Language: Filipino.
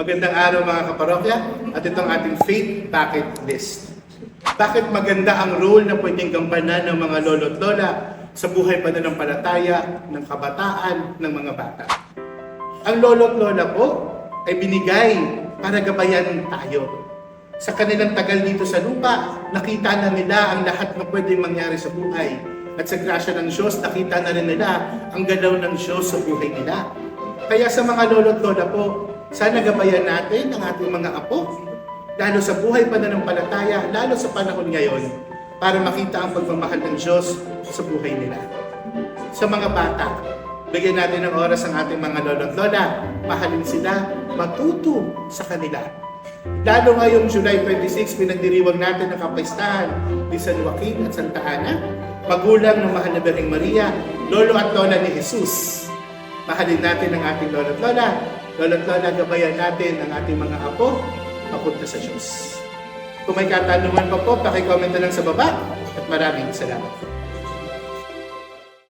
Magandang araw mga kaparokya at itong ating faith bucket list. Bakit maganda ang role na pwedeng gampanan ng mga lolo at lola sa buhay pananampalataya ng kabataan ng mga bata? Ang lolo at lola po ay binigay para gabayan tayo. Sa kanilang tagal dito sa lupa, nakita na nila ang lahat na pwedeng mangyari sa buhay. At sa grasya ng Diyos, nakita na rin nila ang galaw ng Diyos sa buhay nila. Kaya sa mga lolo at lola po, sana gabayan natin ang ating mga apo, lalo sa buhay pananampalataya, lalo sa panahon ngayon, para makita ang pagmamahal ng Diyos sa buhay nila. Sa mga bata, bigyan natin ng oras ang ating mga lolo at lola, mahalin sila, matuto sa kanila. Lalo ngayong July 26, pinagdiriwang natin ang kapistahan ni San Joaquin at Santa Ana, magulang ng mahal na Birheng Maria, lolo at lola ni Jesus. Mahalin natin ang ating lolo at lola. Lolo at lola, gabayan natin ang ating mga apo papunta sa Diyos. Kung may katanungan pa po, pakicomment na lang sa baba at maraming salamat.